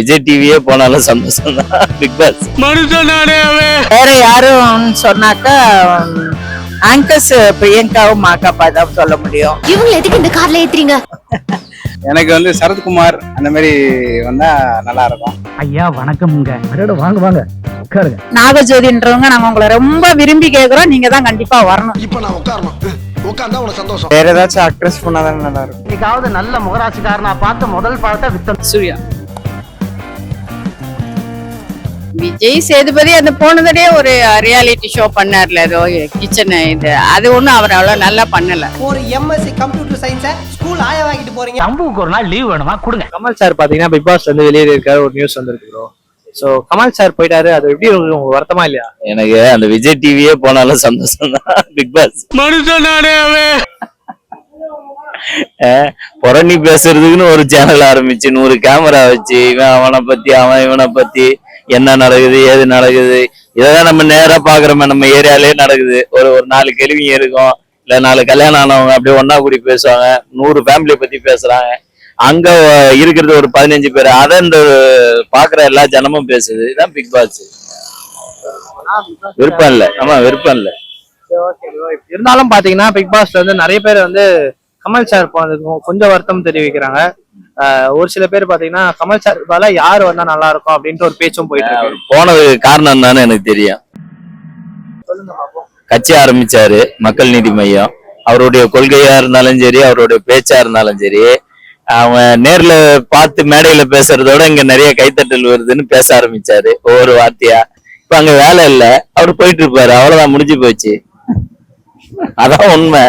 விஜய் டிவியே போனாலும் சந்தோஷம் தான் பிக் பாஸ் வேற யாரும் சொன்னாக்கா ஆங்கர்ஸ் பிரியங்காவும் மாக்காப்பா தான் சொல்ல முடியும். இவங்க எதுக்கு இந்த கார்ல ஏத்துறீங்க? எனக்கு வந்து சரத்குமார் அந்த மாதிரி வந்தா நல்லா இருக்கும். ஐயா வணக்கம்ங்க. வாங்க வாங்க. உட்காருங்க. நாகஜோதின்றவங்க நாங்க உங்களை ரொம்ப விரும்பி கேக்குறோம். நீங்க தான் கண்டிப்பா வரணும். இப்ப நான் உட்காரணும். உட்கார்ந்தா உனக்கு சந்தோஷம். வேற ஏதாச்சும் அக்ட்ரஸ் பண்ணாதான் நல்லா இருக்கும். இன்னைக்காவது நல்ல முகராசிக்காரனா பார்த்து முதல் பழத்தை வித்தம் சூர்யா விஜய் சேதுபதி அந்த போன தடவை ஒரு ரியாலிட்டி ஷோ பண்ணார்ல ஏதோ கிச்சன் இது. அது ஒண்ணும் அவர் அவ்வளவு நல்லா பண்ணல. ஒரு எம்எஸ்சி கம்ப்யூட்டர் சயின்ஸை ஸ்கூல் ஆய வாங்கிட்டு போறீங்க. தம்புக்கு ஒரு நாள் லீவ் வேணுமா? கொடுங்க. கமல் சார் பாத்தீங்கன்னா பிக் பாஸ்ல இருந்து வெளியே இருக்காரு ஒரு நியூஸ் வந்திருக்கு ப்ரோ சோ கமல் சார் போயிட்டாரு அது எப்படி உங்களுக்கு வருத்தமா இல்லையா? எனக்கு அந்த விஜய் டிவியே போனாலும் சந்தோஷம் தான். பிக் பாஸ் அஹ், புரணி பேசுறதுக்குன்னு ஒரு சேனல் ஆரம்பிச்சு நூறு கேமரா வச்சு இவன் அவனை பத்தி அவன் இவனை பத்தி. என்ன நடக்குது ஏது நடக்குது இதெல்லாம் நம்ம நேரா பாக்குறோமே நம்ம ஏரியாலே நடக்குது. ஒரு ஒரு நாலு கேள்விங்க இருக்கும். இல்ல நாலு கல்யாணம் ஆனவங்க அப்படியே ஒன்னா கூடி பேசுவாங்க. நூறு ஃபேமிலியை பத்தி பேசுறாங்க. அங்க இருக்கிறது ஒரு பதினஞ்சு பேர். அதை இந்த பாக்குற எல்லா ஜனமும் பேசுது. இதுதான் பிக் பாஸ் விருப்பம் இல்ல. ஆமா விருப்பம் இல்ல. இருந்தாலும் பாத்தீங்கன்னா பிக் பாஸ்ல வந்து நிறைய பேர் வந்து கமல் சார் போனதுக்கும் கொஞ்சம் வருத்தம் தெரிவிக்கிறாங்க. ஒரு சில பேர் பாத்தீங்கன்னா கமல் சார் பதிலா யார் வந்தா நல்லா இருக்கும் அப்படின்ட்டு ஒரு பேச்சும் போயிட்டு இருக்கு. போனதுக்கு காரணம் தானே எனக்கு தெரியும். கட்சி ஆரம்பிச்சாரு மக்கள் நீதி மையம். அவருடைய கொள்கையா இருந்தாலும் சரி அவருடைய பேச்சா இருந்தாலும் சரி அவன் நேர்ல பார்த்து மேடையில பேசுறதோட இங்க நிறைய கைத்தட்டல் வருதுன்னு பேச ஆரம்பிச்சாரு ஒவ்வொரு வார்த்தையா. இப்ப அங்க வேலை இல்ல அவர் போயிட்டு இருப்பாரு அவ்வளவுதான் முடிஞ்சு போச்சு. அதான் உண்மை.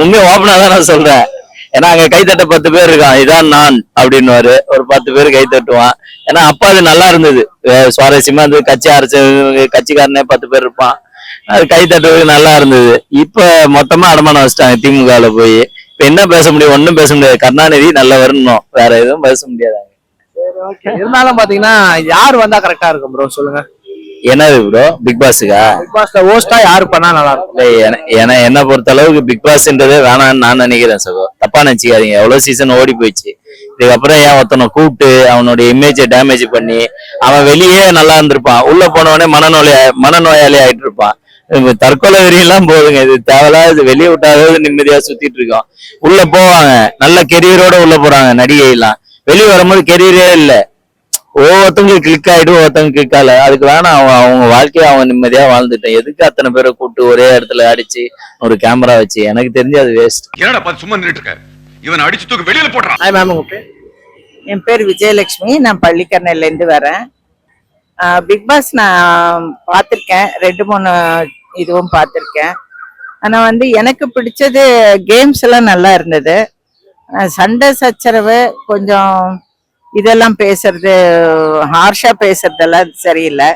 உண்மையை ஓப்பனா தான் நான் சொல்றேன். ஏன்னா அங்க கைத்தட்ட பத்து பேர் இருக்கான். இதான் நான் அப்படின்னுவாரு. ஒரு பத்து பேர் கை தட்டுவான். ஏன்னா அப்பா அது நல்லா இருந்தது. சுவாரஸ்யமா இருந்தது. கட்சி அரசு கட்சிக்காரனே பத்து பேர் இருப்பான். அது கை தட்டுறதுக்கு நல்லா இருந்தது. இப்ப மொத்தமா அடமானம் வச்சிட்டாங்க திமுகல போய். இப்ப என்ன பேச முடியும்? ஒன்னும் பேச முடியாது. கருணாநிதி நல்ல வரணும் வேற எதுவும் பேச முடியாது. இருந்தாலும் பாத்தீங்கன்னா யார் வந்தா கரெக்டா இருக்கும் ப்ரோ சொல்லுங்க. என்னது ப்ரோ பிக் பாஸுக்கா பிக் பாஸ்ல ஹோஸ்டா யாரு பண்ணா நல்லா இருக்கும்? என என்ன பொறுத்த அளவுக்கு பிக் பாஸ்ன்றதே வேணாம்னு நான் நினைக்கிறேன் சகோ. தப்பா நினைச்சுக்காதீங்க. எவ்வளவு சீசன் ஓடி போயிடுச்சு. இதுக்கப்புறம் ஏன் ஒருத்தனை கூப்பிட்டு அவனுடைய இமேஜை டேமேஜ் பண்ணி அவன் வெளியே நல்லா இருந்திருப்பான். உள்ள போனவனே மனநோயா மனநோயாளி ஆயிட்டு இருப்பான். தற்கொலை வெறியெல்லாம் போதுங்க. இது தேவையில்லாத வெளியே விட்டாவது நிம்மதியா சுத்திட்டு இருக்கோம். உள்ள போவாங்க. நல்ல கெரியரோட உள்ள போறாங்க நடிகை எல்லாம் வெளியே வரும்போது கெரியரே இல்ல. ஒவ்வொருத்தவங்களுக்கு கிளிக் ஆயிடும் ஒவ்வொருத்தவங்க கிளிக் ஆகல. அதுக்கு வேணாம் அவன் அவங்க வாழ்க்கையை அவன் நிம்மதியா வாழ்ந்துட்டான். எதுக்கு அத்தனை பேரை கூப்பிட்டு ஒரே இடத்துல அடிச்சு ஒரு கேமரா வச்சு? எனக்கு தெரிஞ்சு அது வேஸ்ட் என்னடா பார்த்து சும்மா நின்றுட்டு இருக்க? இவன் அடிச்சு தூக்கி வெளியில போடுறான். ஹாய் மேம் உங்க பேர்? என் பேர் விஜயலட்சுமி. நான் பள்ளிக்கரணையில இருந்து வரேன் பிக் பாஸ் நான் பார்த்துருக்கேன். ரெண்டு மூணு இதுவும் பார்த்துருக்கேன். ஆனா வந்து எனக்கு பிடிச்சது கேம்ஸ் எல்லாம் நல்லா இருந்தது. சண்டை சச்சரவு கொஞ்சம் இதெல்லாம் பேசுறது ஹார்ஷா பேசுறதெல்லாம் சரியில்லை.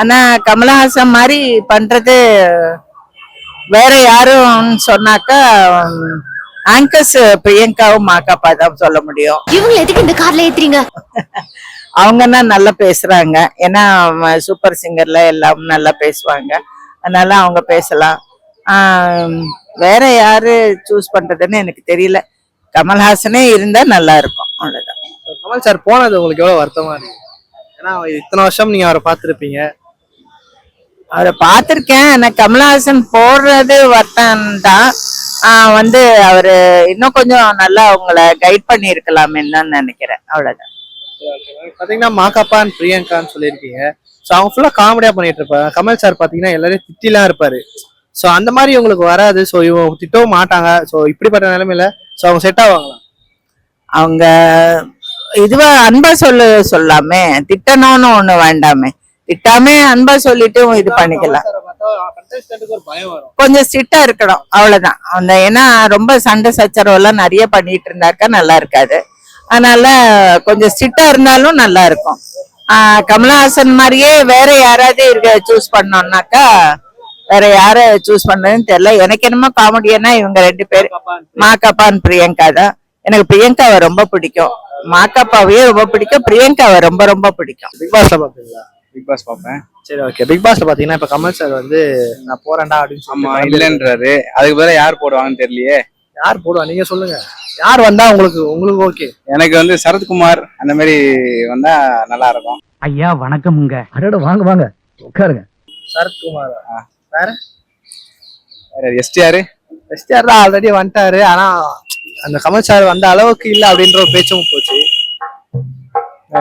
ஆனா கமலஹாசன் மாதிரி பண்றது வேற யாரும் சொன்னாக்கா ஆங்கர்ஸ் பிரியங்காவும் மாக்காப்பா தான் சொல்ல முடியும். இவங்க எதுக்கு இந்த கார்ல ஏத்துறீங்க? அவங்கன்னா நல்லா பேசுறாங்க. ஏன்னா சூப்பர் சிங்கர்ல எல்லாம் நல்லா பேசுவாங்க. அதனால அவங்க பேசலாம். வேற யாரு சூஸ் பண்றதுன்னு எனக்கு தெரியல. கமல்ஹாசனே இருந்தா நல்லா இருக்கும். அவ்வளவுதான். கமல் சார் போனது உங்களுக்கு எவ்வளவு வருத்தமா இருக்கு? ஏன்னா இத்தனை வருஷம் நீங்க அவரை பார்த்திருப்பீங்க. அவரை பார்த்திருக்கேன். ஆனா கமல்ஹாசன் போடுறது வருத்தம் தான் வந்து அவரு இன்னும் கொஞ்சம் நல்லா அவங்கள கைட் பண்ணி இருக்கலாமேன்னு தான் நினைக்கிறேன். அவ்வளவுதான். பாத்தீங்கன்னா மாகாப்பான் பிரியங்கான்னு சொல்லியிருக்கீங்க. ஸோ அவங்க ஃபுல்லா காமெடியா பண்ணிட்டு இருப்பாங்க கமல் சார் பாத்தீங்கன்னா எல்லாரையும் திட்டிலாம் இருப்பாரு. ஸோ அந்த மாதிரி உங்களுக்கு வராது. ஸோ இவங்க திட்டவும் மாட்டாங்க. ஸோ இப்படிப்பட்ட நிலைமையில ஸோ அவங்க செட் ஆவாங்களா? அவங்க இதுவா அன்பா சொல்ல சொல்லாமே. திட்டணும்னு ஒண்ணு வேண்டாமே. திட்டாமே அன்பா சொல்லிட்டு இது பண்ணிக்கலாம் கொஞ்சம் ஸ்ட்ரிக்டா இருக்கணும். அவ்வளவுதான். அந்த ஏன்னா ரொம்ப சண்டை சச்சரவு எல்லாம் நிறைய பண்ணிட்டு இருந்தாக்கா நல்லா இருக்காது. அதனால கொஞ்சம் ஸ்ட்ரிக்டா இருந்தாலும் நல்லா இருக்கும். கமலஹாசன் மாதிரியே வேற யாராவது இருக்க சூஸ் பண்ணோம்னாக்கா வேற யார சூஸ் பண்றதுன்னு தெரியல. எனக்கு என்னமோ காமெடியனா இவங்க ரெண்டு பேர். மாக்காப்பான் பிரியங்கா தான். எனக்கு பிரியங்காவை ரொம்ப பிடிக்கும். மாக்காப்பாவையே ரொம்ப பிடிக்கும். பிரியங்காவை ரொம்ப ரொம்ப பிடிக்கும். பிக் பாஸ்ல பாத்தீங்களா பிக் பாஸ் பார்ப்பேன் சரி ஓகே பிக் பாஸ்ல பாத்தீங்கன்னா இப்ப கமல் சார் வந்து நான் போறேன்டா அப்படின்னு ஆமா சொல்லி இல்லன்றாரு. அதுக்கு பதிலா யார் போடுவாங்கன்னு தெரியலையே. யார் போடுவா? நீங்க சொல்லுங்க. யார் வந்தா உங்களுக்கு உங்களுக்கு ஓகே எனக்கு வந்து சரத்குமார் அந்த மாதிரி வந்தா நல்லா இருக்கும். ஐயா வணக்கம்ங்க. அடட வாங்க வாங்க. உட்காருங்க. சரத்குமார்? வேற? எஸ்டிஆர் எஸ்டிஆர் தான் ஆல்ரெடி வந்துட்டாரு. ஆனா அந்த கமல் சார் வந்த அளவுக்கு இல்ல அப்படின்ற ஒரு பேச்சும் போச்சு.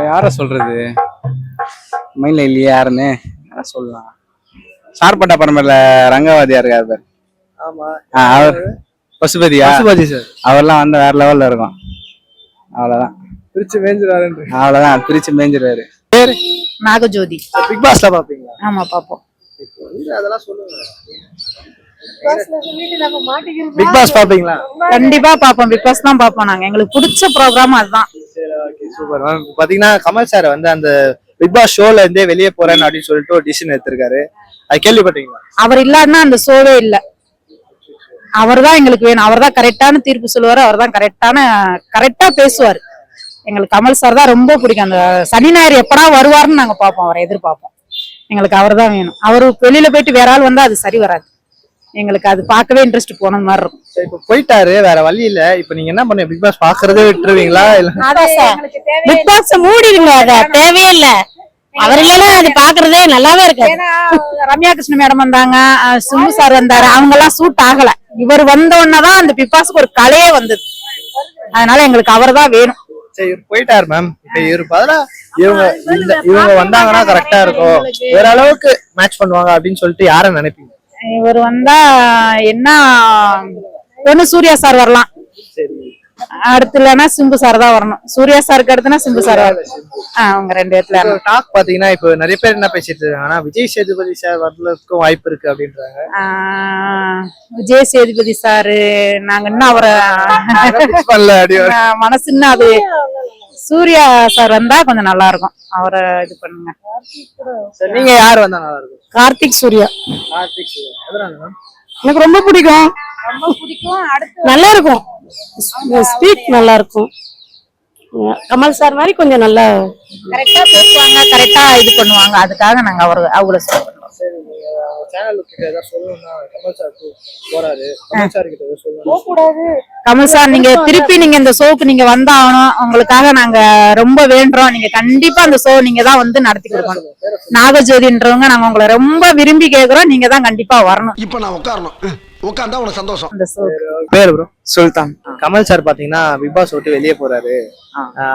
யார சொல்றது? மைண்ட்ல இல்லையா யாருன்னு? யார சொல்லலாம்? சார்பட்டா பரம்பரில் ரங்கவாதியா இருக்காரு பாரு. அவர் பசுபதியா? பசுபதி சார். அவர்லாம் வந்து வேற லெவல்ல இருக்கும். அவ்வளவுதான். பிரிச்சு மேஞ்சிருவாருன்ற அவ்வளவுதான் பிரிச்சு மேய்ஞ்சிருவாரு நாகஜோதி. பிக் பாஸ்ல பாப்பீங்களா? ஆமா பாப்போம். அதெல்லாம் சொல்லுங்க. பிக் பாஸ் பாப்பீங்களா? கண்டிப்பா பாப்போம். பிக் பாஸ் தான் பாப்போம் நாங்க. எங்களுக்கு பிடிச்ச ப்ரோக்ராம் அதுதான். சூப்பர் மேம் பாத்தீங்கன்னா கமல் சார் வந்து அந்த பிக் பாஸ் ஷோல இருந்தே வெளியே போறேன்னு அப்படின்னு சொல்லிட்டு ஒரு டிசிஷன் எடுத்திருக்காரு. அது கேள்விப்பட்டீங்களா? அவர் இல்லாட்டினா அந்த ஷோவே இல்ல. அவர் தான் எங்களுக்கு வேணும். அவர் தான் கரெக்டான தீர்ப்பு சொல்லுவாரு. அவர் தான் கரெக்டான கரெக்டா பேசுவார். எங்களுக்கு கமல் சார் தான் ரொம்ப பிடிக்கும். அந்த சனி ஞாயிறு எப்படா வருவாருன்னு நாங்க பார்ப்போம் அவரை எதிர்பார்ப்போம். எங்களுக்கு அவர் தான் வேணும். அவரு வெளியில போயிட்டு வேற ஆள் வந்தா அது சரி வராது. எங்களுக்கு அது பார்க்கவே இன்ட்ரெஸ்ட் போன மாதிரி இருக்கும். சரி இப்போ போயிட்டாரு வேற வழி இல்ல. இப்போ நீங்க என்ன பண்ண பிக் பாஸ் பாக்குறதே விட்டுருவீங்களா? இல்ல பிக் பாக்ஸ் மூடிடுங்க அத தேவையே இல்ல. அவர் இல்லைன்னா அது பாக்குறதே நல்லாவே இருக்காது. ஏன்னா ரம்யா கிருஷ்ண மேடம் வந்தாங்க சிம்பு சார் வந்தாரு அவங்க எல்லாம் சூட் ஆகல. இவர் வந்த உடனேதான் அந்த பிப்பாஸுக்கு ஒரு கலையே வந்தது. அதனால எங்களுக்கு அவர் தான் வேணும். சரி இவர் போயிட்டாரு மேம் இப்போ இவர் பதிலா இவங்க இவங்க வந்தாங்கன்னா கரெக்டா இருக்கும். வேற அளவுக்கு மேட்ச் பண்ணுவாங்க அப்படின்னு சொல்லிட்டு யாரை நினைப்பீங்க? இவர் வந்தா என்ன ஒண்ணு சூர்யா சார் வரலாம். அடுத்து இல்லைன்னா சிம்பு சார் தான் வரணும். சூர்யா சாருக்கு அடுத்துனா சிம்பு சார் வரணும். ஆஹ் அவங்க ரெண்டு இடத்துல. டாக் பாத்தீங்கன்னா இப்போ நிறைய பேர் என்ன பேசிட்டு இருக்காங்க. ஆனா விஜய் சேதுபதி சார் வரதுக்கும் வாய்ப்பு இருக்கு அப்படின்றாங்க. விஜய் சேதுபதி சாரு நாங்க இன்னும் அவரை மனசு இன்னும் அது சூர்யா சார் வந்தா கொஞ்சம் நல்லா இருக்கும். அவரை இது பண்ணுங்க. சரி, நீங்க யார் வந்தா நல்லா இருக்கும்? கார்த்திக் சூர்யா. கார்த்திக் சார். எதனால மேம் எனக்கு ரொம்ப பிடிக்கும். நல்லா இருக்கும். ஸ்பீச் நல்லா இருக்கும். கமல் சார் மாதிரி கொஞ்சம் நல்லா கரெக்டா பேசுவாங்க கரெக்டா இது பண்ணுவாங்க. அதுக்காக நாங்க அவரு அவங்கள சொல்லணும் கமல் சார் நீங்க திருப்பி நீங்க இந்த ஷோக்கு நீங்க வந்தாகணும் உங்களுக்காக நாங்க ரொம்ப வேண்டுறோம். நீங்க கண்டிப்பா அந்த ஷோ நீங்க தான் வந்து நடத்தி கொடுக்கணும். நாகஜோதின்றவங்க நாங்க உங்களை ரொம்ப விரும்பி கேக்குறோம். நீங்க தான் கண்டிப்பா வரணும். இப்ப நான் உட்காரணும். உட்கார்ந்தா உனக்கு சந்தோஷம். பேர் ப்ரோ சுல்தான். கமல் சார் பாத்தீங்கன்னா பிக் பாஸ் விட்டு வெளியே போறாரு.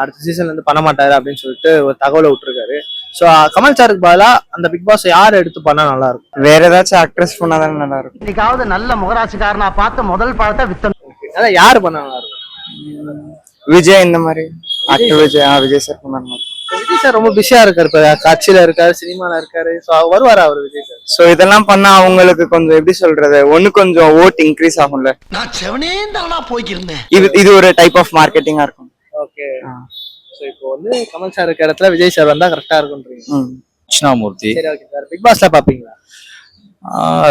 அடுத்த சீசன்ல இருந்து பண்ண மாட்டாரு அப்படின்னு சொல்லிட்டு ஒரு தகவலை விட்டுருக்காரு. சோ கமல் சாருக்கு பதிலா அந்த பிக் பாஸ் யார் எடுத்து பண்ணா நல்லா இருக்கும்? வேற ஏதாச்சும் அக்ட்ரஸ் பண்ணாதான் நல்லா இருக்கும். இன்னைக்காவது நல்ல முகராசிக்காரனா பார்த்து முதல் பழத்தை வித்தணும். அதான் யாரு பண்ணா நல்லா இருக்கும்? விஜய் இந்த மாதிரி. ஆக்டர் விஜய் விஜய் சார் இப்ப விஜய் சார் ரொம்ப பிஸியா இருக்காரு இப்ப கட்சியில இருக்காரு சினிமால இருக்காரு. சோ வருவாரா அவர் விஜய் சோ இதெல்லாம் பண்ணா அவங்களுக்கு கொஞ்சம் எப்படி சொல்றது? ஒண்ணு கொஞ்சம் ஓட் இன்க்ரீஸ் ஆகும்ல. நான் செவனே தானா போய்க்கிருந்தேன். இது இது ஒரு டைப் ஆஃப் மார்க்கெட்டிங்கா இருக்கும். ஓகே சோ இப்போ வந்து கமல் சார் இருக்க இடத்துல விஜய் சார் வந்தா கரெக்டா இருக்கும்ன்றீங்க. கிருஷ்ணாமூர்த்தி. சரி ஓகே சார் பிக் பாஸ்ல பாப்பீங்களா?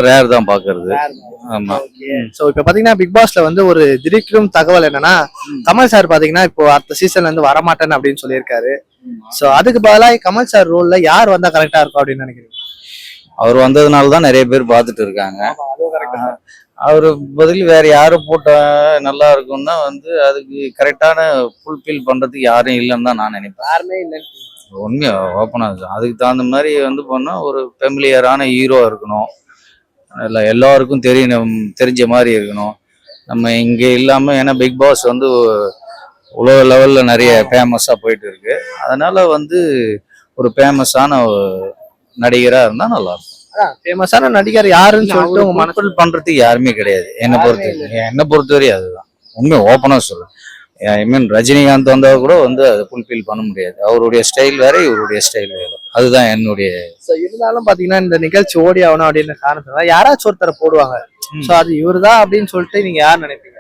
ரேர் தான் பாக்குறது. ஆமா. சோ இப்ப பாத்தீங்கன்னா பிக் பாஸ்ல வந்து ஒரு திடீர்க்கும் தகவல் என்னன்னா கமல் சார் பாத்தீங்கன்னா இப்போ அடுத்த சீசன்ல இருந்து வரமாட்டேன் அப்படின்னு சொல்லியிருக்காரு. சோ அதுக்கு பதிலா கமல் சார் ரோல்ல யார் வந்தா கரெக்டா இருக்கும் அப்படின்னு நினைக்கிறீங்க? அவர் வந்ததுனால தான் நிறைய பேர் பார்த்துட்டு இருக்காங்க. அவரு பதில் வேற யாரும் போட்டா நல்லா இருக்கும்னா வந்து அதுக்கு கரெக்டான ஃபுல்ஃபில் பண்றதுக்கு யாரும் இல்லைன்னு தான் நான் நினைப்பேன். யாருமே இல்லைன்னு உண்மையா ஓப்பனா அதுக்கு தகுந்த மாதிரி வந்து பண்ணா ஒரு ஃபெமிலியரான ஹீரோ இருக்கணும். இல்லை எல்லாருக்கும் தெரியணும் தெரிஞ்ச மாதிரி இருக்கணும். நம்ம இங்க இல்லாம ஏன்னா பிக் பாஸ் வந்து உலக லெவல்ல நிறைய ஃபேமஸா போயிட்டு இருக்கு. அதனால வந்து ஒரு ஃபேமஸான நடிகரா இருந்தா நல்லா இருக்கும். ஃபேமஸான நடிகர் யாருன்னு சொல்லிட்டு உங்க மனசு மனசில் பண்றதுக்கு யாருமே கிடையாது. என்னை பொறுத்த என்னை பொறுத்தவரை அதுதான். உண்மை ஓப்பனா சொல்றேன். ஐ மீன் ரஜினிகாந்த் வந்தா கூட வந்து அதை ஃபுல்ஃபில் பண்ண முடியாது. அவருடைய ஸ்டைல் வேற இவருடைய ஸ்டைல் வேற. அதுதான் என்னுடைய So, இருந்தாலும் பாத்தீங்கன்னா இந்த நிகழ்ச்சி ஓடி ஆகணும் அப்படின்னு காரணத்தினால யாராச்சும் ஒருத்தரை போடுவாங்க. சோ அது இவர்தான் அப்படின்னு சொல்லிட்டு நீங்க யார் நினைப்பீங்க?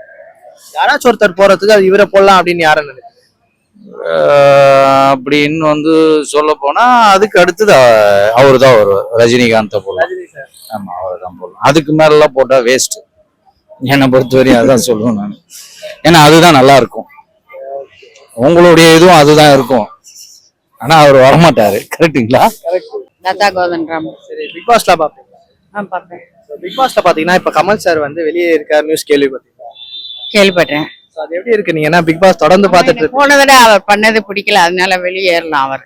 யாராச்சும் ஒருத்தர் போறதுக்கு அது இவரை போடலாம் அப்படின்னு யாரை நினைப்பீங்க? அப்படின்னு வந்து சொல்ல போனா அதுக்கு அடுத்தது அவர் தான் வருவார். ரஜினிகாந்த சார். ஆமா அவர் தான் போடலாம் அதுக்கு மேலலாம் போட்டா வேஸ்ட் என்னை பொறுத்தவரையும் அதான் சொல்லுவேன் நான். ஏன்னா அதுதான் நல்லா இருக்கும். உங்களுடைய இதுவும் அதுதான் இருக்கும். ஆனா அவர் வரமாட்டாரு. கரெக்டுங்களா லதா கோதன் ராம் சரி பிக் பாஸ்ல பாப்பீங்க பார்த்தேன் பிக் பாஸ்ல பாத்தீங்கன்னா இப்ப கமல் சார் வந்து வெளியே இருக்காரு நியூஸ் கேள்விப்பட்டீங்களா கேள்விப்பட்டேன். அது எப்படி இருக்கு நீங்க? என்ன பிக் பாஸ் தொடர்ந்து பார்த்துட்டு எனக்கு போன தடவை அவர் பண்ணது பிடிக்கல. அதனால வெளியேறலாம் அவர்.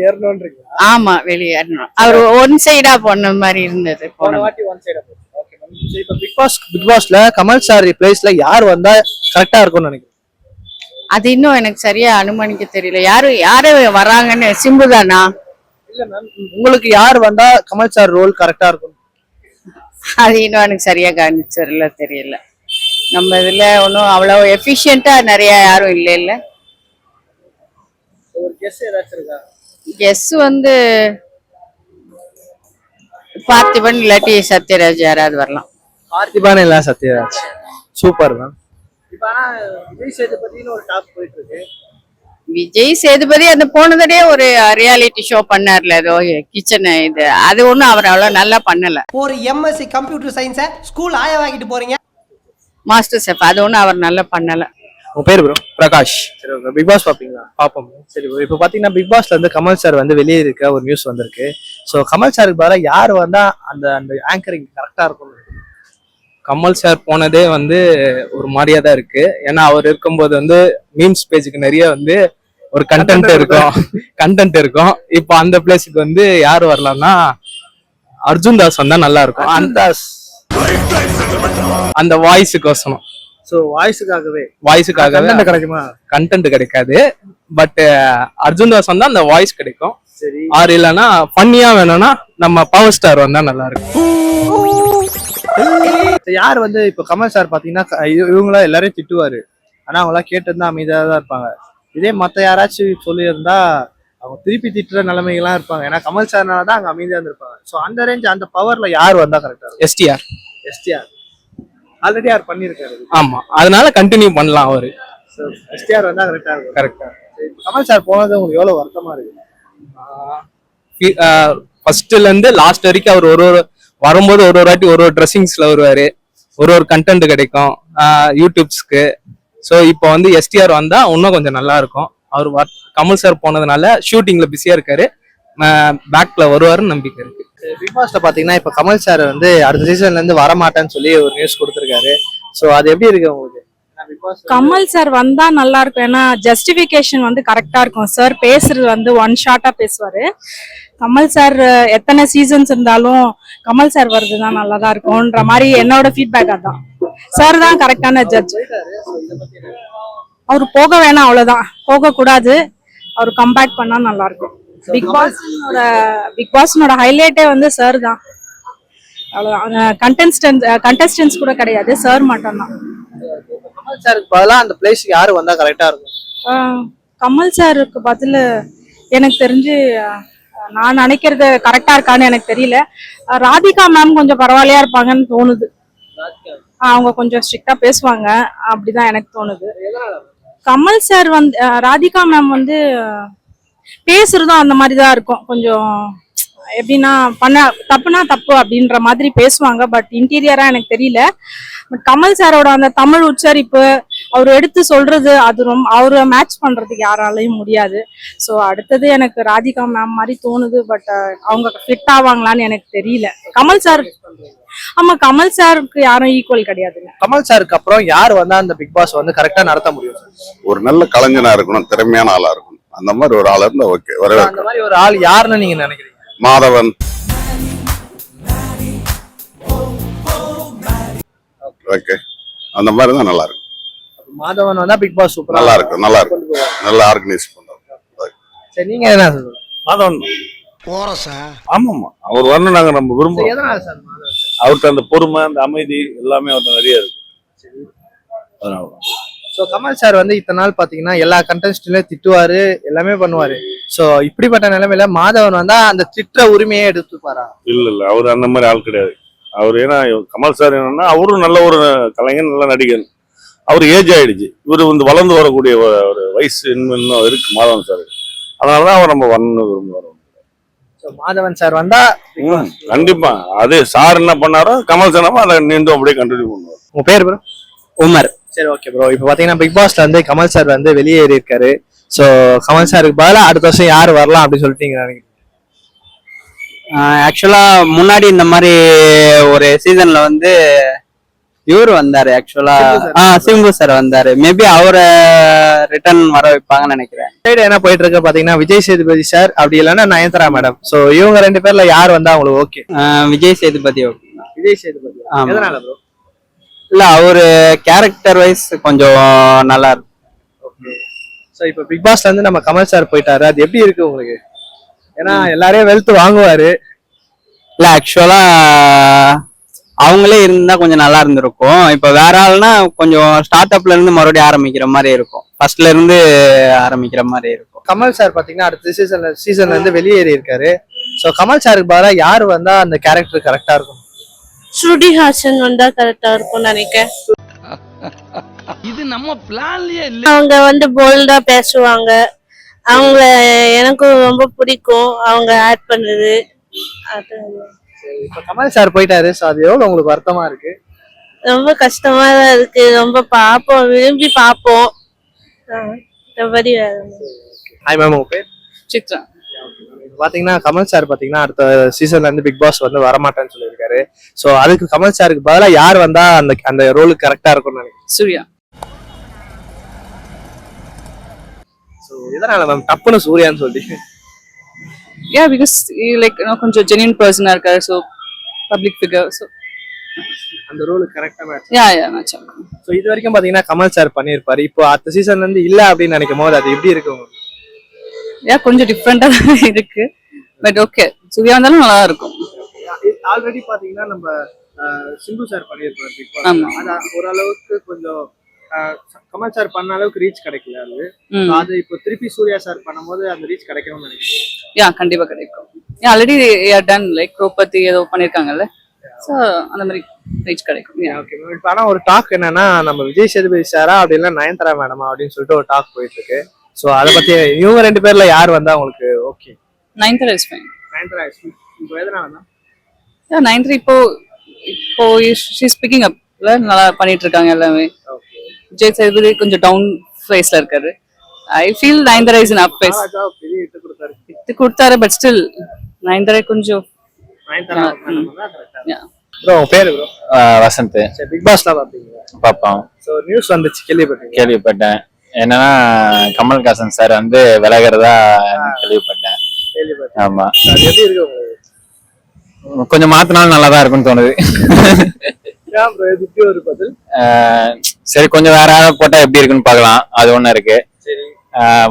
ஏறணும்ன்றீங்க ஆமா வெளியேறணும். அவர் ஒன் சைடா போன மாதிரி இருந்தது போன வாட்டி ஒன் சைடா இப்போ பிக் பாஸ் பிக் பாஸ்ல கமல் சார் பிளேஸ்ல யார் வந்தா கரெக்டா இருக்கும்னு நினைக்கிறேன் அது இன்னும் எனக்கு சரியா அனுமானிக்க தெரியல. யாரு யாரு வராங்கன்னு சிம்பு தானா? இல்ல மேம் உங்களுக்கு யார் வந்தா கமல் சார் ரோல் கரெக்டா இருக்கும் அது இன்னும் எனக்கு சரியா கவனிச்சரில்ல தெரியல. நம்ம இதுல ஒன்றும் அவ்வளவு எஃபிஷியண்டா நிறைய யாரும் இல்லை இல்ல. கெஸ் வந்து பார்த்திபன் இல்லாட்டி சத்யராஜ் யாராவது வரலாம். பார்த்திபான் இல்ல சத்யராஜ். சூப்பர் மேம் விஜய் சேதுபதினு ஒரு டாப் போயிட்டு இருக்கு விஜய் சேதுபதி அந்த போன தடவை ஒரு ரியாலிட்டி ஷோ பண்ணார்ல ஏதோ கிச்சன் இது. அது ஒன்றும் அவர் அவ்வளோ நல்லா பண்ணல. ஒரு எம்எஸ்சி கம்ப்யூட்டர் சயின்ஸை ஸ்கூல் ஆயவாக்கிட்டு போறீங்க. மாஸ்டர் செஃப் அது ஒன்றும் அவர் நல்லா பண்ணல. உங்க பேர் ப்ரோ பிரகாஷ். சரி ஓகே பிக் பாஸ் பாப்பீங்களா? பாப்போம். சரி. இப்போ பாத்தீங்கன்னா பிக் பாஸ்ல இருந்து கமல் சார் வந்து வெளியே இருக்க ஒரு நியூஸ் வந்திருக்கு. ஸோ கமல் சாருக்கு பதிலாக யார் வந்தா அந்த அந்த ஆங்கரிங் கரெக்டா இருக்கும் கமல் சார் போனதே வந்து ஒரு மாதிரியா தான் இருக்கு. ஏன்னா அவர் இருக்கும்போது வந்து மீம்ஸ் பேஜுக்கு நிறைய வந்து ஒரு கண்டென்ட் இருக்கும். கண்டென்ட் இருக்கும். இப்போ அந்த பிளேஸுக்கு வந்து யார் வரலாம்னா அர்ஜுன் தாஸ் வந்தா நல்லா இருக்கும். அந்த அந்த வாய்ஸுக்கோசரம் ஸோ வாய்ஸுக்காகவே வாய்ஸுக்காக கண்டென்ட் கிடைக்குமா? கண்டென்ட் கிடைக்காது. பட் அர்ஜுன் தாஸ் வந்தா அந்த வாய்ஸ் கிடைக்கும். சரி. ஆறு இல்லைன்னா ஃபன்னியா வேணும்னா நம்ம பவர் ஸ்டார் வந்தா நல்லா இருக்கும் யார் வந்து இப்போ கமல் சார் இவ- இவங்களா எல்லாரையும் திட்டுவாரு. ஆனா அவங்களாம் கேட்டு அமைதியா தான் இருப்பாங்க. இதே மத்த யாராச்சும் சொல்லியிருந்தா அவங்க திருப்பி திட்டுற நிலைமைகள்லாம் இருப்பாங்க. ஏன்னா கமல் சார்னால தான் அங்க அமைதியா இருந்திருப்பாங்க. ஸோ அந்த ரேஞ்ச் அந்த பவர்ல யார் வந்தா கரெக்டா இருக்கும்? எஸ்டிஆர் எஸ்டிஆர் ஆல்ரெடி யார் பண்ணியிருக்காரு ஆமா. அதனால கண்டினியூ பண்ணலாம் அவரு. ஸோ எஸ்டிஆர் வந்தா கரெக்டா இருக்கும். கரெக்டா கமல் சார் போனது உங்களுக்கு எவ்வளவு வருத்தமா இருக்கு? ஃபர்ஸ்ட்ல இருந்து லாஸ்ட் வரைக்கும் அவர் ஒரு ஒரு வரும்போது ஒரு ஒரு வாட்டி ஒரு ஒரு ட்ரெஸ்ஸிங்ஸ்ல வருவாரு. ஒரு ஒரு கண்டென்ட் கிடைக்கும். யூடியூப்ஸ்க்கு ஸோ இப்போ வந்து எஸ்டிஆர் வந்தா இன்னும் கொஞ்சம் நல்லா இருக்கும். அவர் கமல் சார் போனதுனால ஷூட்டிங்ல பிஸியா இருக்காரு. பேக்ல வருவாருன்னு நம்பிக்கை இருக்கு. பிக் பாஸ்ல பாத்தீங்கன்னா இப்ப கமல் சார் வந்து அடுத்த சீசன்ல இருந்து வர மாட்டேன்னு சொல்லி ஒரு நியூஸ் கொடுத்திருக்காரு. சோ அது எப்படி இருக்கு உங்களுக்கு? கமல் சார் வந்தா நல்லா இருக்கும். ஏன்னா ஜஸ்டிபிகேஷன் வந்து கரெக்டா இருக்கும். சார் பேசுறது வந்து ஒன் ஷார்ட்டா பேசுவாரு. கமல் சார் எத்தனை சீசன்ஸ் இருந்தாலும் கமல் சார் வருதுதான் நல்லதா இருக்கும்ன்ற மாதிரி என்னோட ஃபீட்பேக் அதான். சார் தான் கரெக்டான ஜட்ஜ் அவர் போக வேணாம் அவ்வளவுதான். போக கூடாது அவர் கம்பேக் பண்ணா நல்லா இருக்கும். பிக் பாஸ்னோட பிக் பாஸ்னோட ஹைலைட்டே வந்து சார் தான். அவ்வளவுதான். கண்டெஸ்டன்ஸ் கண்டெஸ்டன்ஸ் கூட கிடையாது. சார் மட்டும்தான். கமல் சாருக்கு பதிலா அந்த பிளேஸ்க்கு யாரு வந்தா கரெக்டா இருக்கும்? கமல் சாருக்கு பதில் எனக்கு தெரிஞ்சு நான் நினைக்கிறது கரெக்டா இருக்கான்னு எனக்கு தெரியல. ராதிகா மேம் கொஞ்சம் பரவாயில்லையா இருப்பாங்கன்னு தோணுது. அவங்க கொஞ்சம் ஸ்ட்ரிக்டா பேசுவாங்க. அப்படிதான் எனக்கு தோணுது. கமல் சார் வந்து ராதிகா மேம் வந்து பேசுறதும் அந்த மாதிரி தான் இருக்கும். கொஞ்சம் எப்படின்னா பண்ண தப்புனா தப்பு அப்படின்ற மாதிரி பேசுவாங்க. பட் இன்டீரியரா எனக்கு தெரியல. பட் கமல் சாரோட அந்த தமிழ் உச்சரிப்பு அவர் எடுத்து சொல்றது அது ரொம்ப அவரை மேட்ச் பண்றதுக்கு யாராலையும் முடியாது. ஸோ அடுத்தது எனக்கு ராதிகா மேம் மாதிரி தோணுது. பட் அவங்க ஃபிட் ஆவாங்களான்னு எனக்கு தெரியல. கமல் சார் ஆமா கமல் சாருக்கு யாரும் ஈக்குவல் கிடையாதுங்க. கமல் சாருக்கு அப்புறம் யார் வந்தா அந்த பிக் பாஸ் வந்து கரெக்டா நடத்த முடியும்? ஒரு நல்ல கலைஞனா இருக்கணும் திறமையான ஆளா இருக்கணும். அந்த மாதிரி ஒரு ஆளா இருந்தா ஓகே அந்த மாதிரி ஒரு ஆள் யாருன்னு நீங்க நினைக்கிறீங்க? மாதவன். ஓகே அந்த மாதிரி தான் நல்லா இருக்கும். மாதவன் வந்தா பிக் பாஸ் சூப்பரா நல்லா இருக்கும் நல்லா இருக்கும். கொண்டு போவாங்க. நல்லா ஆர்கனைஸ் பண்றோம் சரி நீங்க என்ன சொல்றீங்க? மாதவன். போறசா ஆமாமா அவர் வரணும் நாங்க நம்ம விரும்புறோம். எதனால சார் மாதவன்? sir? அவர்கிட்ட அந்த பொறுமை அந்த அமைதி எல்லாமே அவர்கிட்ட நிறைய இருக்கு. அதனால ஸோ கமல் சார் வந்து இத்தனை நாள் பாத்தீங்கன்னா எல்லா கண்டெஸ்ட்லயும் திட்டுவாரு எல்லாமே பண்ணுவாரு. ஸோ இப்படிப்பட்ட நிலைமையில மாதவன் வந்தா அந்த திட்டுற உரிமையை எடுத்துப்பாரா? இல்ல இல்ல. அவர் அந்த மாதிரி ஆள் கிடையாது. அவர் ஏன்னா கமல் சார் என்னன்னா அவரும் நல்ல ஒரு கலைஞர் நல்ல நடிகர் அவர் ஏஜ் ஆயிடுச்சு. இவர் வந்து வளர்ந்து வரக்கூடிய ஒரு வயசு இன்னும் இன்னும் இருக்கு மாதவன் சார் அதனாலதான் அவர் நம்ம வரணும் விரும்புவார் ஸோ மாதவன் சார் வந்தா ம், கண்டிப்பா. அது சார் என்ன பண்ணாரோ கமல் சார் அதை நீண்டும் அப்படியே கண்டினியூ பண்ணுவார் உங்க பேர் ப்ரோ உமர். சரி ஓகே ப்ரோ இப்போ பாத்தீங்கன்னா பிக் பாஸ்ல வந்து கமல் சார் வந்து வெளியேறி இருக்காரு ஸோ கமல் சாருக்கு பதிலா அடுத்த வருஷம் யார் வரலாம் அப்படின்னு சொல்லிட்டு நீங்க நினைக்கிறீங்க? ஆக்சுவலா முன்னாடி இந்த மாதிரி ஒரு சீசன்ல வந்து இவர் வந்தாரு ஆக்சுவலா சிம்பு sir. ஆ சிம்பு சார் வந்தாரு. மேபி அவரை ரிட்டர்ன் வர வைப்பாங்கன்னு நினைக்கிறேன். சைடு என்ன போயிட்டு இருக்கு பாத்தீங்கன்னா விஜய் சேதுபதி சார் அப்படி இல்லைன்னா நயன்தாரா மேடம் சோ இவங்க ரெண்டு பேர்ல யார் வந்தா உங்களுக்கு ஓகே விஜய் சேதுபதி okay. விஜய் சேதுபதி. ஆமா. இல்ல அவரு கேரக்டர் வைஸ் கொஞ்சம் நல்லா இருக்கு. சோ இப்போ பிக் பாஸ்ல இருந்து நம்ம கமல் சார் போயிட்டாரு. அது எப்படி இருக்கு உங்களுக்கு? ஏன்னா எல்லாரையும் வெல்த் வாங்குவாரு. இல்ல ஆக்சுவலா அவங்களே இருந்தா கொஞ்சம் நல்லா இருந்திருக்கும். இப்ப வேற ஆள்னா கொஞ்சம் ஸ்டார்ட் அப்ல இருந்து மறுபடியும் ஆரம்பிக்கிற மாதிரி இருக்கும். ஃபர்ஸ்ட்ல இருந்து ஆரம்பிக்கிற மாதிரி இருக்கும். கமல் சார் பாத்தீங்கன்னா அடுத்த சீசன்ல சீசன்ல இருந்து வெளியேறி இருக்காரு சோ கமல் சாருக்கு பதிலா யார் வந்தா அந்த கேரக்டர் கரெக்டா இருக்கும்? ஸ்ருதி ஹாசன் வந்தா கரெக்டா இருக்கும்னு நினைக்கிறேன். இது நம்ம பிளான்லயே இல்ல. அவங்க வந்து போல்டா பேசுவாங்க. அவங்க எனக்கும் ரொம்ப பிடிக்கும். அவங்க ஆட் பண்ணது. அது இப்ப கமல் சார் போயிட்டாரு. சோ அது எவ்வளவு உங்களுக்கு வருத்தமா இருக்கு? ரொம்ப கஷ்டமா தான் இருக்கு. ரொம்ப பார்ப்போம் விரும்பி பார்ப்போம் ஒண்ணும் ஹாய் மேம் உங்க பேர்? சித்ரா. பாத்தீங்கன்னா கமல் சார் பாத்தீங்கன்னா அடுத்த சீசன்ல இருந்து பிக் பாஸ் வந்து வரமாட்டேன்னு சொல்லியிருக்காரு. சோ அதுக்கு கமல் சாருக்கு பதிலா யார் வந்தா அந்த அந்த ரோலுக்கு கரெக்டா இருக்கும்னு நினைக்கிறேன் சூர்யா. சோ இதனால மேம் டப்புன்னு சூர்யான்னு சொல்லி. யா பிகாஸ் லைக் கொஞ்சம் ஜென்யூன் பர்சனா இருக்காரு ஸோ பப்ளிக் ஃபிகர் ஸோ அந்த ரோலுக்கு கரெக்டா match yeah yeah match so இது வரைக்கும் பாத்தீங்கன்னா கமல் சார் பண்ணியிருப்பாரு. இப்போ அடுத்த சீசன்ல இருந்து இல்ல அப்படின்னு நினைக்கும் போது அது எப்படி இருக்கு யா கொஞ்சம் டிஃப்ரெண்டா இருக்கு. பட் ஓகே சூர்யா வந்தாலும் நல்லா இருக்கும் ஆல்ரெடி பாத்தீங்கன்னா நம்ம சிம்பு சார் பண்ணியிருப்பாரு ஓரளவுக்கு கொஞ்சம் கமல் சார் பண்ண அளவுக்கு ரீச் கிடைக்கல அது. அது இப்போ திருப்பி சூர்யா சார் பண்ணும்போது அந்த ரீச் கிடைக்கும்னு நினைக்கிறேன். யா கண்டிப்பா கிடைக்கும். யா ஆல்ரெடி டன் லைக் ரோபத்தி ஏதோ பண்ணிருக்காங்கல்ல ஸோ அந்த மாதிரி ரீச் கிடைக்கும். யா ஓகே இப்போ ஆனா ஒரு டாக் என்னன்னா நம்ம விஜய் சேதுபதி சாரா அப்படி இல்ல நயன்தாரா மேடமா அப்படின்னு சொல்லிட்டு ஒரு டாக் போயிட்டு இருக்கு சோ அத பத்தி இவங்க ரெண்டு பேர்ல யார் வந்தா உங்களுக்கு ஓகே நைன்த் இஸ் ஃபைன் நயன்தாரா இப்போ எதனால யா நைன்த் இப்போ இப்போ ஷீ ஸ்பீக்கிங் அப்ல நல்லா பண்ணிட்டு இருக்காங்க எல்லாமே. ஓகே விஜய் சேதுபதி கொஞ்சம் டவுன் ஃபேஸ்ல இருக்காரு. I feel Nayanthara is up phase பெரிய இட்டு கொடுத்தாரு. இது கொடுத்தாரு பட் ஸ்டில் நைன்தரா கொஞ்சம் நயன்தாரா ம். கரெக்டா ப்ரோ பேரு ப்ரோ வசந்த். சரி பிக் பாஸ்லாம் பாப்பீங்களா? பார்ப்போம் சோ நியூஸ் வந்துச்சு கேள்விப்பட்டீங்க கேள்விப்பட்டேன். என்னன்னா கமல்ஹாசன் சார் வந்து விலகிறதா கேள்விப்பட்டேன். ஆமா. கொஞ்சம் மாத்தினாலும் நல்லா தான் இருக்கும்னு தோணுது. சரி கொஞ்சம் வேற யாராவது போட்டா எப்படி இருக்குன்னு பார்க்கலாம். அது ஒண்ணு இருக்கு.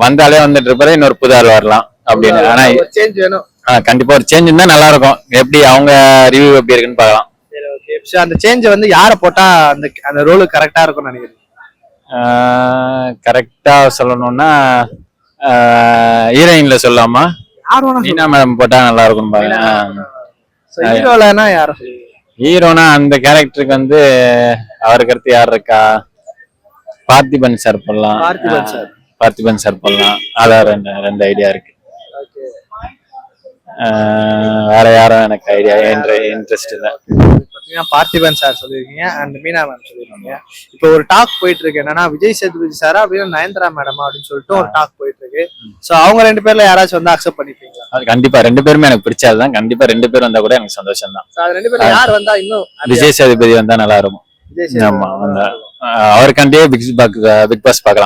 வந்தாலே வந்துட்டு இருப்பாரு இன்னொரு புது ஆள் வரலாம் அப்படின்னு. ஆனா சேஞ்ச் வேணும். கண்டிப்பா ஒரு சேஞ்ச் இருந்தா நல்லா இருக்கும். எப்படி அவங்க ரிவ்யூ எப்படி இருக்குன்னு பார்க்கலாம். சரி ஓகே சோ அந்த சேஞ்ச் வந்து யாரை போட்டா அந்த அந்த ரோலுக்கு கரெக்டா இருக்கும்னு நினைக்கிறீங்க? கரெக்டா சொல்லணும்னா ஹீரோயின்ல சொல்லாமா? மீனா மேடம் போட்டா நல்லா இருக்கும் பாருங்க யார? ஹீரோனா அந்த கேரக்டருக்கு வந்து அவருக்கு அடுத்து யார் இருக்கா? பார்த்திபன் சார் போடலாம். பார்த்திபன் சார் போடலாம். அதான் ரெண்டு ரெண்டு ஐடியா இருக்கு. வேற யாரும் எனக்கு ஐடியா இன்ட்ரெஸ்ட் இல்லை. பாத்தீங்கன்னா பார்த்திபன் சார் சொல்லிருக்கீங்க அண்ட் மீனா மேம் சொல்லிருக்கீங்க இப்போ ஒரு டாக் போயிட்டு இருக்கு என்னன்னா விஜய் சேதுபதி சாரா அப்படின்னா நயன்தாரா மேடமா அப்படின்னு சொல்லிட்டு ஒரு டாக் போயிட்டு இருக்கு சோ அவங்க ரெண்டு பேர்ல யாராச்சும் வந்து அக்செப்ட் பண்ணிப்பீங்களா? அது கண்டிப்பா ரெண்டு பேருமே எனக்கு பிடிச்சதுதான். கண்டிப்பா ரெண்டு பேரும் வந்தா கூட எனக்கு சந்தோஷம் தான் அது ரெண்டு பேர்ல யார் வந்தா இன்னும் விஜய் சேதுபதி வந்தா நல்லா இருக்கும். ஆமா அவருக்காண்டியே பிக் பாக் பிக் பாஸ் பார்க்கலாம்.